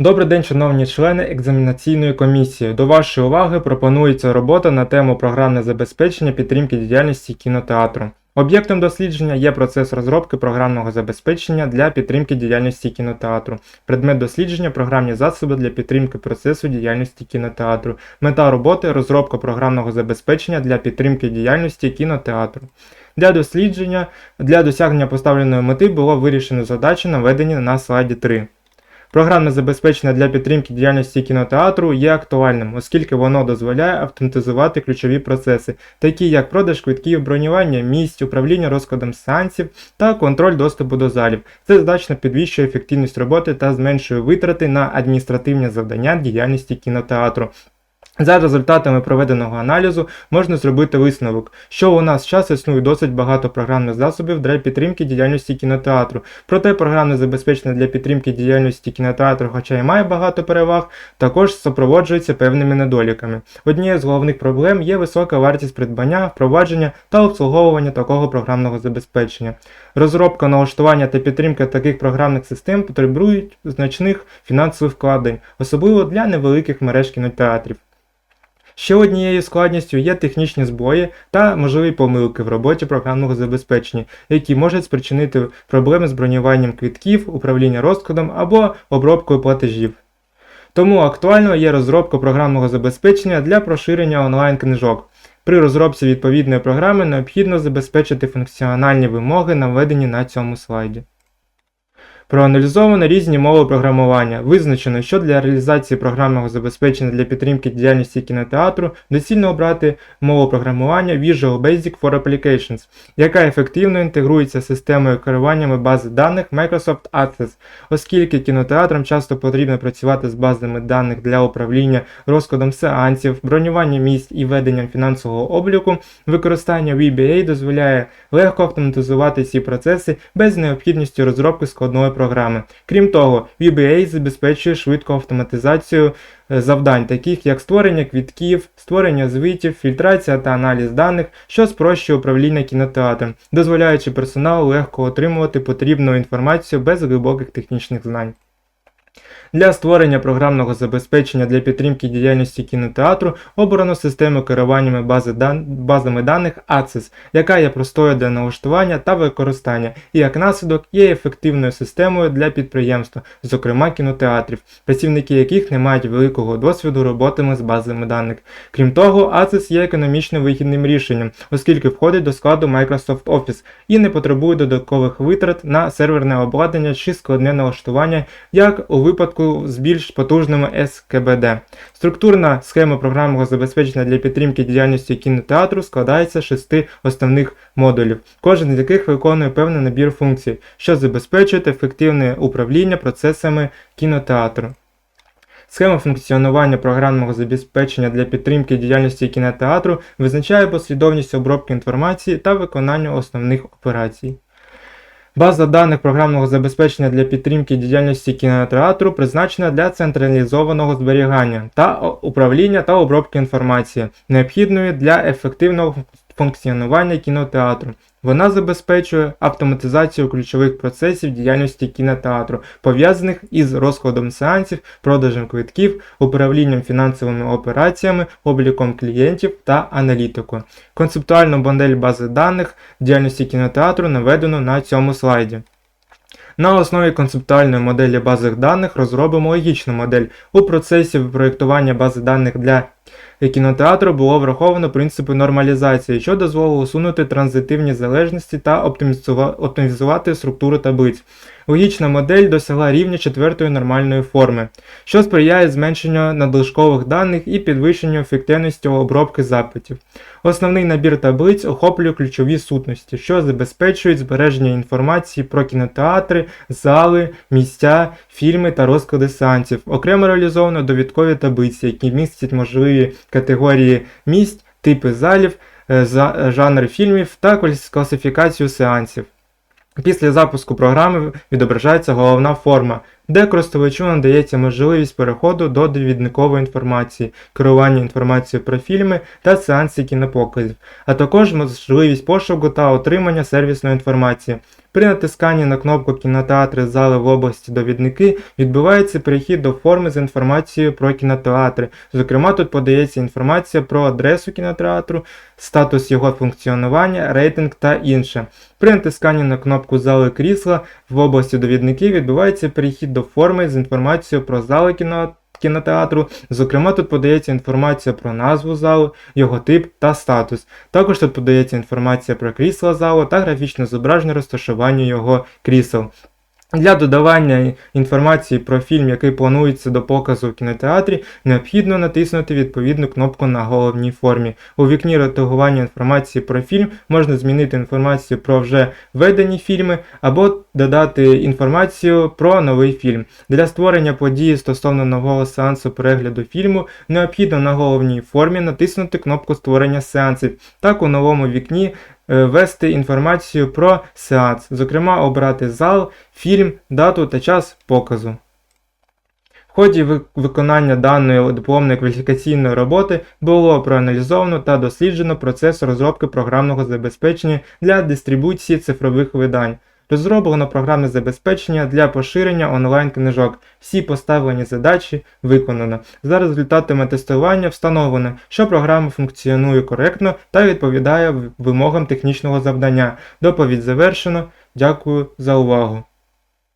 Добрий день, шановні члени екзаменаційної комісії. До вашої уваги пропонується робота на тему програмне забезпечення підтримки діяльності кінотеатру. Об'єктом дослідження є процес розробки програмного забезпечення для підтримки діяльності кінотеатру. Предмет дослідження програмні засоби для підтримки процесу діяльності кінотеатру. Мета роботи розробка програмного забезпечення для підтримки діяльності кінотеатру. Для дослідження для досягнення поставленої мети було вирішено задачі, наведені на слайді 3. Програмне забезпечення для підтримки діяльності кінотеатру є актуальним, оскільки воно дозволяє автоматизувати ключові процеси, такі як продаж квитків, бронювання місць, управління розкладом сеансів та контроль доступу до залів. Це значно підвищує ефективність роботи та зменшує витрати на адміністративні завдання діяльності кінотеатру. За результатами проведеного аналізу можна зробити висновок, що у нас час існує досить багато програмних засобів для підтримки діяльності кінотеатру. Проте програмне забезпечення для підтримки діяльності кінотеатру, хоча й має багато переваг, також супроводжується певними недоліками. Однією з головних проблем є висока вартість придбання, впровадження та обслуговування такого програмного забезпечення. Розробка, налаштування та підтримка таких програмних систем потребують значних фінансових вкладень, особливо для невеликих мереж кінотеатрів. Ще однією складністю є технічні збої та можливі помилки в роботі програмного забезпечення, які можуть спричинити проблеми з бронюванням квитків, управління розкладом або обробкою платежів. Тому актуальною є розробка програмного забезпечення для проширення онлайн-книжок. При розробці відповідної програми необхідно забезпечити функціональні вимоги, наведені на цьому слайді. Проаналізовано різні мови програмування. Визначено, що для реалізації програмного забезпечення для підтримки діяльності кінотеатру доцільно обрати мову програмування Visual Basic for Applications, яка ефективно інтегрується з системою керування бази даних Microsoft Access, оскільки кінотеатрам часто потрібно працювати з базами даних для управління розкладом сеансів, бронювання місць і веденням фінансового обліку, використання VBA дозволяє легко автоматизувати ці процеси без необхідності розробки складної програми. Крім того, VBA забезпечує швидку автоматизацію е, завдань, таких як створення квітків, створення звітів, фільтрація та аналіз даних, що спрощує управління кінотеатром, дозволяючи персоналу легко отримувати потрібну інформацію без глибоких технічних знань. Для створення програмного забезпечення для підтримки діяльності кінотеатру обрано систему керування бази дан... базами даних ACCESS, яка є простою для налаштування та використання, і як наслідок є ефективною системою для підприємства, зокрема кінотеатрів, працівники яких не мають великого досвіду роботами з базами даних. Крім того, ACCESS є економічно вигідним рішенням, оскільки входить до складу Microsoft Office і не потребує додаткових витрат на серверне обладнання чи складне налаштування, як у випадку з більш потужними СКБД. Структурна схема програмного забезпечення для підтримки діяльності кінотеатру складається з шести основних модулів, кожен з яких виконує певний набір функцій, що забезпечують ефективне управління процесами кінотеатру. Схема функціонування програмного забезпечення для підтримки діяльності кінотеатру визначає послідовність обробки інформації та виконання основних операцій. База даних програмного забезпечення для підтримки діяльності кінотеатру призначена для централізованого зберігання та управління та обробки інформації, необхідної для ефективного функціонування кінотеатру. Вона забезпечує автоматизацію ключових процесів діяльності кінотеатру, пов'язаних із розкладом сеансів, продажем квитків, управлінням фінансовими операціями, обліком клієнтів та аналітикою. Концептуальну модель бази даних діяльності кінотеатру наведено на цьому слайді. На основі концептуальної моделі бази даних розробимо логічну модель. У процесі проєктування бази даних для кінотеатру було враховано принципи нормалізації, що дозволило усунути транзитивні залежності та оптимізувати структуру таблиць. Логічна модель досягла рівня четвертої нормальної форми, що сприяє зменшенню надлишкових даних і підвищенню ефективності обробки запитів. Основний набір таблиць охоплює ключові сутності, що забезпечують збереження інформації про кінотеатри, зали, місця, фільми та розклади сеансів. Окремо реалізовано довідкові таблиці, які містять можливі категорії місць, типи залів, жанри жанр фільмів та класифікацію сеансів. Після запуску програми відображається головна форма, де користувачу надається можливість переходу до довідникової інформації, керування інформацією про фільми та сеанси кінопоказів, а також можливість пошуку та отримання сервісної інформації. При натисканні на кнопку кінотеатри зали в області довідники відбувається перехід до форми з інформацією про кінотеатри. Зокрема, тут подається інформація про адресу кінотеатру, статус його функціонування, рейтинг та інше. При натисканні на кнопку зали крісла в області довідників відбувається перехід до форми з інформацією про зали кіно- кінотеатру. Зокрема, тут подається інформація про назву залу, його тип та статус. Також тут подається інформація про крісла залу та графічне зображення розташування його крісел. Для додавання інформації про фільм, який планується до показу в кінотеатрі, необхідно натиснути відповідну кнопку на головній формі. У вікні редагування інформації про фільм можна змінити інформацію про вже введені фільми або додати інформацію про новий фільм. Для створення події стосовно нового сеансу перегляду фільму необхідно на головній формі натиснути кнопку створення сеансів. Так у новому вікні е, ввести інформацію про сеанс, зокрема обрати зал, фільм, дату та час показу. В ході виконання даної дипломної кваліфікаційної роботи було проаналізовано та досліджено процес розробки програмного забезпечення для дистрибуції цифрових видань. Розроблено програмне забезпечення для поширення онлайн-книжок. Всі поставлені задачі виконано. За результатами тестування встановлено, що програма функціонує коректно та відповідає вимогам технічного завдання. Доповідь завершено. Дякую за увагу.